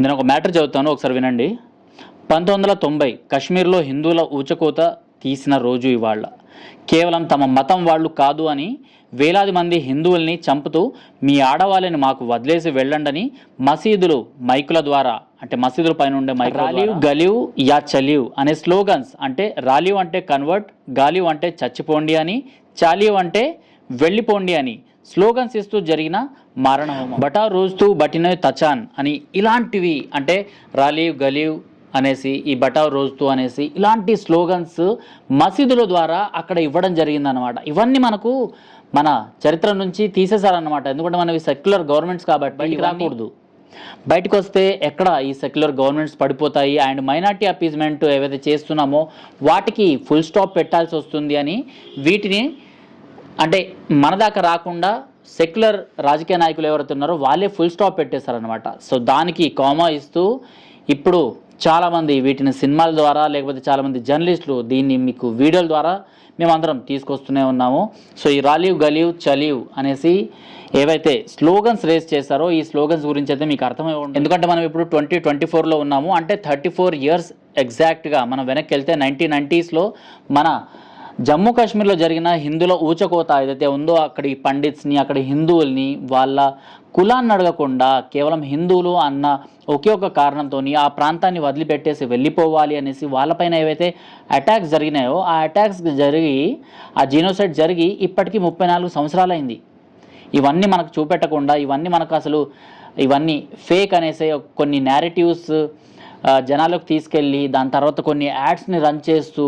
నేను ఒక మ్యాటర్ చదువుతాను ఒకసారి వినండి. పంతొమ్మిది వందల తొంభై కశ్మీర్లో హిందువుల ఊచకోత తీసిన రోజు ఇవాళ. కేవలం తమ మతం వాళ్ళు కాదు అని వేలాది మంది హిందువుల్ని చంపుతూ మీ ఆడవాళ్ళని మాకు వదిలేసి వెళ్ళండని మసీదులు మైకుల ద్వారా అంటే మసీదుల పైన ఉండే మైక్ రాలివ్ గలివ్ యా చలీవ్ అనే స్లోగన్స్ అంటే రాలీవ్ అంటే కన్వర్ట్ గాలివ్ అంటే చచ్చిపోండి అని చాలివ్ అంటే వెళ్ళిపోండి అని స్లోగన్స్ ఇస్తూ జరిగిన మారణ బటా రోజుతూ బటినోయ్ తచాన్ అని ఇలాంటివి అంటే రాలీవ్ గలీవ్ అనేసి ఈ బటా రోజుతూ అనేసి ఇలాంటి స్లోగన్స్ మసీదుల ద్వారా అక్కడ ఇవ్వడం జరిగిందనమాట ఇవన్నీ మనకు మన చరిత్ర నుంచి తీసేశారనమాట ఎందుకంటే మనవి సెక్యులర్ గవర్నమెంట్స్ కాబట్టి బయటికి రాకూడదు. బయటకు వస్తే ఎక్కడ ఈ సెక్యులర్ గవర్నమెంట్స్ పడిపోతాయి అండ్ మైనార్టీ అపీజ్మెంట్ ఏవైతే చేస్తున్నామో వాటికి ఫుల్ స్టాప్ పెట్టాల్సి వస్తుంది అని వీటిని అంటే మన దాకా రాకుండా సెక్యులర్ రాజకీయ నాయకులు ఎవరైతే ఉన్నారో వాళ్ళే ఫుల్ స్టాప్ పెట్టేశారనమాట సో దానికి కామా ఇస్తూ ఇప్పుడు చాలామంది వీటిని సినిమాల ద్వారా లేకపోతే చాలామంది జర్నలిస్టులు దీన్ని మీకు వీడియోల ద్వారా మేమందరం తీసుకొస్తూనే ఉన్నాము. సో ఈ రాలీవ్ గలీవ్ చలీవ్ అనేసి ఏవైతే స్లోగన్స్ రేస్ చేశారో ఈ స్లోగన్స్ గురించి అయితే మీకు అర్థమై ఉంటుంది. ఎందుకంటే మనం ఇప్పుడు ట్వంటీ ట్వంటీ ఫోర్లో ఉన్నాము. అంటే థర్టీ ఫోర్ ఇయర్స్ ఎగ్జాక్ట్గా మనం వెనక్కి వెళ్తే నైన్టీన్ నైంటీస్లో మన జమ్మూ కాశ్మీర్లో జరిగిన హిందువుల ఊచకోత ఏదైతే ఉందో అక్కడి పండిట్స్ని అక్కడి హిందువుల్ని వాళ్ళ కులాన్ని అడగకుండా కేవలం హిందువులు అన్న ఒకే ఒక కారణంతో ఆ ప్రాంతాన్ని వదిలిపెట్టేసి వెళ్ళిపోవాలి అనేసి వాళ్ళపైన ఏవైతే అటాక్స్ జరిగినాయో ఆ అటాక్స్ జరిగి ఆ జీనోసైడ్ జరిగి ఇప్పటికీ ముప్పై నాలుగు సంవత్సరాలైంది. ఇవన్నీ మనకు చూపెట్టకుండా ఇవన్నీ మనకు అసలు ఇవన్నీ ఫేక్ అనేసి కొన్ని నేరేటివ్స్ జనాలకు తీసుకెళ్ళి దాని తర్వాత కొన్ని యాడ్స్ని రన్ చేస్తూ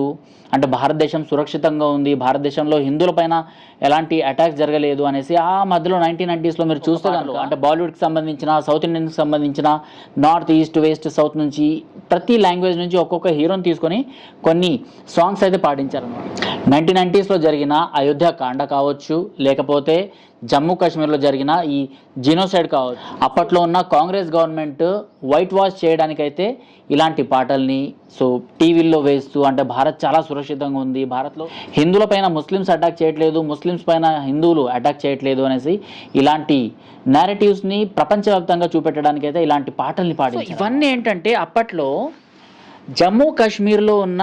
అంటే భారతదేశం సురక్షితంగా ఉంది భారతదేశంలో హిందువులపైన ఎలాంటి అటాక్స్ జరగలేదు అనేసి ఆ మధ్యలో నైన్టీన్ నైంటీస్లో మీరు చూస్తే కనుక అంటే బాలీవుడ్కి సంబంధించిన సౌత్ ఇండియన్కి సంబంధించిన నార్త్ ఈస్ట్ వెస్ట్ సౌత్ నుంచి ప్రతి లాంగ్వేజ్ నుంచి ఒక్కొక్క హీరోని తీసుకొని కొన్ని సాంగ్స్ అయితే పాటించారన్నమాట నైన్టీన్ నైంటీస్లో జరిగిన అయోధ్య కాండ కావచ్చు లేకపోతే జమ్మూ కాశ్మీర్లో జరిగిన ఈ జీనోసైడ్ కావచ్చు అప్పట్లో ఉన్న కాంగ్రెస్ గవర్నమెంట్ వైట్ వాష్ చేయడానికైతే ఇలాంటి పాటల్ని సో టీవీల్లో వేస్తూ అంటే భారత్ చాలా సురక్షితంగా ఉంది. భారత్లో హిందువుల పైన ముస్లిమ్స్ అటాక్ చేయట్లేదు ముస్లిమ్స్ పైన హిందువులు అటాక్ చేయట్లేదు అనేసి ఇలాంటి నేరేటివ్స్ని ప్రపంచవ్యాప్తంగా చూపెట్టడానికి అయితే ఇలాంటి పాటల్ని పాడించారు. ఇవన్నీ ఏంటంటే అప్పట్లో జమ్మూ కాశ్మీర్లో ఉన్న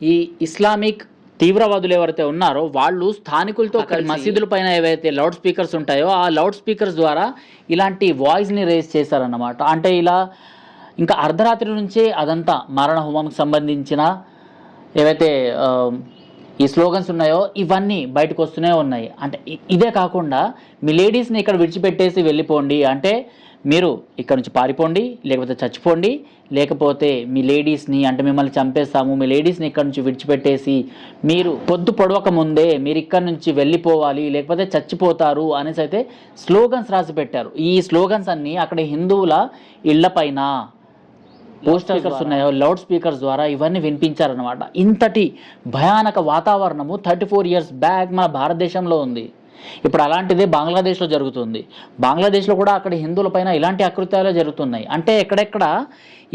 ఈ ఇస్లామిక్ తీవ్రవాదులు ఎవరైతే ఉన్నారో వాళ్ళు స్థానికులతో మసీదుల పైన ఏవైతే లౌడ్ స్పీకర్స్ ఉంటాయో ఆ లౌడ్ స్పీకర్స్ ద్వారా ఇలాంటి వాయిస్ని రేస్ చేశారన్నమాట. అంటే ఇలా ఇంకా అర్ధరాత్రి నుంచే అదంతా మరణ హోమంకి సంబంధించిన ఏవైతే ఈ స్లోగన్స్ ఉన్నాయో ఇవన్నీ బయటకు వస్తూనే ఉన్నాయి. అంటే ఇదే కాకుండా మీ లేడీస్ని ఇక్కడ విడిచిపెట్టేసి వెళ్ళిపోండి. అంటే మీరు ఇక్కడ నుంచి పారిపోండి లేకపోతే చచ్చిపోండి లేకపోతే మీ లేడీస్ని అంటే మిమ్మల్ని చంపేస్తాము మీ లేడీస్ని ఇక్కడ నుంచి విడిచిపెట్టేసి మీరు పొద్దు పొడవక ముందే మీరు ఇక్కడ నుంచి వెళ్ళిపోవాలి లేకపోతే చచ్చిపోతారు అనేసి అయితే స్లోగన్స్ రాసి పెట్టారు. ఈ స్లోగన్స్ అన్నీ అక్కడ హిందువుల ఇళ్ళపైన పోస్ట్ స్పీకర్స్ ఉన్నాయో లౌడ్ స్పీకర్స్ ద్వారా ఇవన్నీ వినిపించారనమాట ఇంతటి భయానక వాతావరణము థర్టీ ఫోర్ ఇయర్స్ బ్యాక్ మన భారతదేశంలో ఉంది. ఇప్పుడు అలాంటిదే బంగ్లాదేశ్లో జరుగుతుంది. బంగ్లాదేశ్లో కూడా అక్కడ హిందువులపైన ఇలాంటి అకృత్యాలే జరుగుతున్నాయి. అంటే ఎక్కడెక్కడ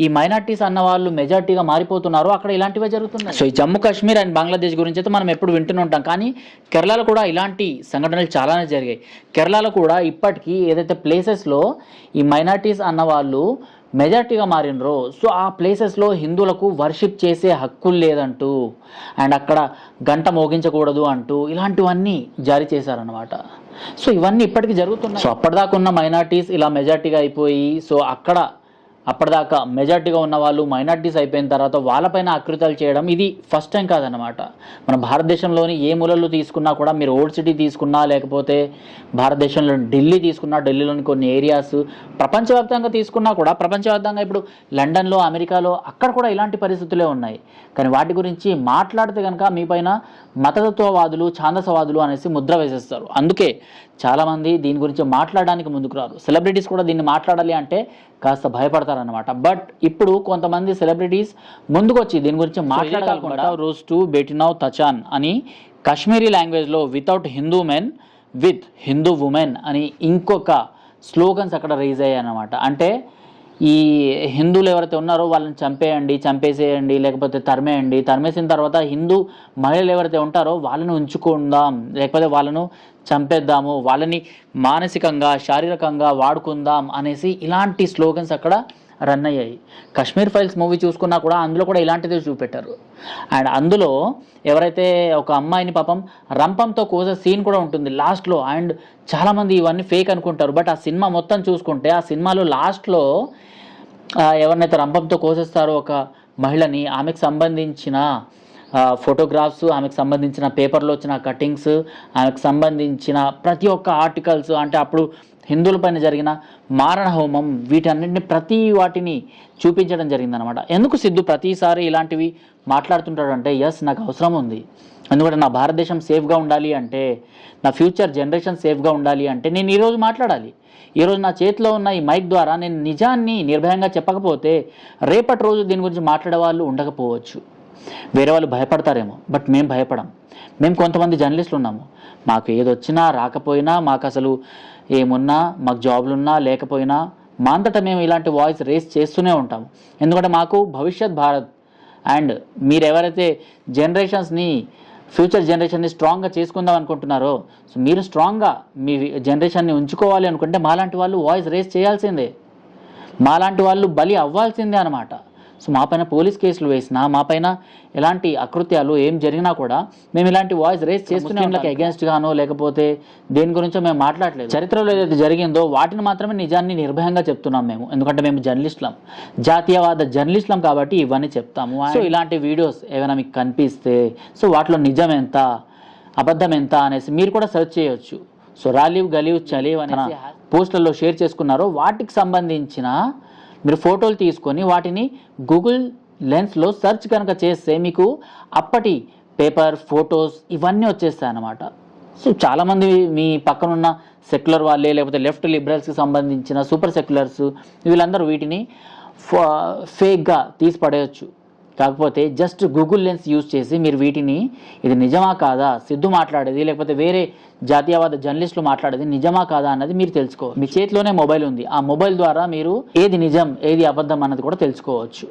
ఈ మైనార్టీస్ అన్న వాళ్ళు మెజార్టీగా మారిపోతున్నారు అక్కడ ఇలాంటివే జరుగుతున్నాయి. సో ఈ జమ్మూ కాశ్మీర్ అండ్ బంగ్లాదేశ్ గురించి అయితే మనం ఎప్పుడు వింటూనే ఉంటాం కానీ కేరళలో కూడా ఇలాంటి సంఘటనలు చాలానే జరిగాయి. కేరళలో కూడా ఇప్పటికీ ఏదైతే ప్లేసెస్లో ఈ మైనార్టీస్ అన్న వాళ్ళు మెజార్టీగా మారినరు సో ఆ ప్లేసెస్లో హిందువులకు వర్షిప్ చేసే హక్కులు లేదంటూ అండ్ అక్కడ గంట మోగించకూడదు అంటూ ఇలాంటివన్నీ జారీ చేశారనమాట సో ఇవన్నీ ఇప్పటికీ జరుగుతున్నాయి. సో అప్పటిదాకా ఉన్న మైనార్టీస్ ఇలా మెజార్టీగా అయిపోయి సో అక్కడ అప్పటిదాకా మెజార్టీగా ఉన్న వాళ్ళు మైనార్టీస్ అయిపోయిన తర్వాత వాళ్ళపైన అకృతాలు చేయడం ఇది ఫస్ట్ టైం కాదనమాట మన భారతదేశంలోని ఏ మూలలు తీసుకున్నా కూడా మీరు ఓల్డ్ సిటీ తీసుకున్నా లేకపోతే భారతదేశంలో ఢిల్లీ తీసుకున్నా ఢిల్లీలోని కొన్ని ఏరియాస్ ప్రపంచవ్యాప్తంగా తీసుకున్నా కూడా ప్రపంచవ్యాప్తంగా ఇప్పుడు లండన్లో అమెరికాలో అక్కడ కూడా ఇలాంటి పరిస్థితులే ఉన్నాయి. కానీ వాటి గురించి మాట్లాడితే కనుక మీ పైన మతతత్వవాదులు ఛాందసవాదులు అనేసి ముద్ర వేసేస్తారు. అందుకే చాలామంది దీని గురించి మాట్లాడడానికి ముందుకు రారు. సెలబ్రిటీస్ కూడా దీన్ని మాట్లాడాలి అంటే కాస్త భయపడతారనమాట బట్ ఇప్పుడు కొంతమంది సెలబ్రిటీస్ ముందుకు వచ్చి దీని గురించి మాట్లాడకుండా రోజ్ టు బెటినావ్ తచాన్ అని కాశ్మీరీ లాంగ్వేజ్లో without Hindu men with Hindu women అని ఇంకొక స్లోగన్స్ అక్కడ రైజ్ అయ్యాయి అనమాట అంటే ఈ హిందువులు ఎవరైతే ఉన్నారో వాళ్ళని చంపేయండి చంపేసేయండి లేకపోతే తరిమేయండి. తరిమేసిన తర్వాత హిందూ మహిళలు ఎవరైతే ఉంటారో వాళ్ళని ఉంచుకుందాం లేకపోతే వాళ్ళను చంపేద్దాము వాళ్ళని మానసికంగా శారీరకంగా వాడుకుందాం అనేసి ఇలాంటి స్లోగన్స్ అక్కడ రన్ అయ్యాయి. కశ్మీర్ ఫైల్స్ మూవీ చూసుకున్నా కూడా అందులో కూడా ఇలాంటిదే చూపెట్టారు. అండ్ అందులో ఎవరైతే ఒక అమ్మాయిని పాపం రంపంతో కోసే సీన్ కూడా ఉంటుంది లాస్ట్లో. అండ్ చాలామంది ఇవన్నీ ఫేక్ అనుకుంటారు. బట్ ఆ సినిమా మొత్తం చూసుకుంటే ఆ సినిమాలో లాస్ట్లో ఎవరినైతే రంపంతో కోసేస్తారో ఒక మహిళని ఆమెకు సంబంధించిన ఫోటోగ్రాఫ్స్ ఆమెకు సంబంధించిన పేపర్లో వచ్చిన కటింగ్స్ ఆమెకు సంబంధించిన ప్రతి ఒక్క ఆర్టికల్స్ అంటే అప్పుడు హిందువుల పైన జరిగిన మారణ హోమం వీటన్నిటిని ప్రతి వాటిని చూపించడం జరిగిందనమాట ఎందుకు సిద్ధు ప్రతిసారి ఇలాంటివి మాట్లాడుతుంటాడు అంటే ఎస్ నాకు అవసరం ఉంది. ఎందుకంటే నా భారతదేశం సేఫ్గా ఉండాలి అంటే నా ఫ్యూచర్ జనరేషన్ సేఫ్గా ఉండాలి అంటే నేను ఈరోజు మాట్లాడాలి. ఈరోజు నా చేతిలో ఉన్న ఈ మైక్ ద్వారా నేను నిజాన్ని నిర్భయంగా చెప్పకపోతే రేపటి రోజు దీని గురించి మాట్లాడే వాళ్ళు ఉండకపోవచ్చు. వేరే వాళ్ళు భయపడతారేమో బట్ మేము భయపడం. మేము కొంతమంది జర్నలిస్టులు ఉన్నాము. మాకు ఏది వచ్చినా రాకపోయినా మాకు అసలు ఏమున్నా మాకు జాబ్లున్నా లేకపోయినా మా అంతటా మేము ఇలాంటి వాయిస్ రేస్ చేస్తూనే ఉంటాము ఎందుకంటే మాకు భవిష్యత్ భారత్. అండ్ మీరు ఎవరైతే జనరేషన్స్ని ఫ్యూచర్ జనరేషన్ని స్ట్రాంగ్గా చేసుకుందాం అనుకుంటున్నారో సో మీరు స్ట్రాంగ్గా మీ జనరేషన్ని ఉంచుకోవాలి అనుకుంటే మాలాంటి వాళ్ళు వాయిస్ రేస్ చేయాల్సిందే. మాలాంటి వాళ్ళు బలి అవ్వాల్సిందే అనమాట సో మా పైన పోలీస్ కేసులు వేసినా మా పైన ఎలాంటి అకృత్యాలు ఏం జరిగినా కూడా మేము ఇలాంటి వాయిస్ రేస్ చేస్తూనే ఉంటాం అగేన్స్ట్ గానో లేకపోతే దేని గురించో మేము మాట్లాడలేదు. చరిత్రలో ఏదైతే జరిగిందో వాటిని మాత్రమే నిజాన్ని నిర్భయంగా చెప్తున్నాం మేము. ఎందుకంటే మేము జర్నలిస్టులం. జాతీయవాద జర్నలిస్టులం కాబట్టి ఇవన్నీ చెప్తాము. సో ఇలాంటి వీడియోస్ ఏమైనా మీకు కనిపిస్తే సో వాటిలో నిజం ఎంత అబద్ధం ఎంత అనేసి మీరు కూడా సెర్చ్ చేయొచ్చు. సో రాలీవ్ గలీవ్ చలీవ్ అనే పోస్టులలో షేర్ చేసుకున్నారో వాటికి సంబంధించిన మీరు ఫోటోలు తీసుకొని వాటిని గూగుల్ లెన్స్లో సెర్చ్ కనుక చేస్తే మీకు అప్పటి పేపర్ ఫొటోస్ ఇవన్నీ వచ్చేస్తాయి అన్నమాట సో చాలామంది మీ పక్కనున్న సెక్యులర్ వాళ్ళే లేకపోతే లెఫ్ట్ లిబరల్స్కి సంబంధించిన సూపర్ సెక్యులర్స్ వీళ్ళందరూ వీటిని ఫేక్గా తీసి పడేయచ్చు. కాకపోతే జస్ట్ గూగుల్ లెన్స్ యూజ్ చేసి మీరు వీటిని ఇది నిజమా కాదా సిద్ధు మాట్లాడేది లేకపోతే వేరే జాతీయవాద జర్నలిస్టులు మాట్లాడేది నిజమా కాదా అన్నది మీరు తెలుసుకో. మీ చేతిలోనే మొబైల్ ఉంది. ఆ మొబైల్ ద్వారా మీరు ఏది నిజం ఏది అబద్ధం అన్నది కూడా తెలుసుకోవచ్చు.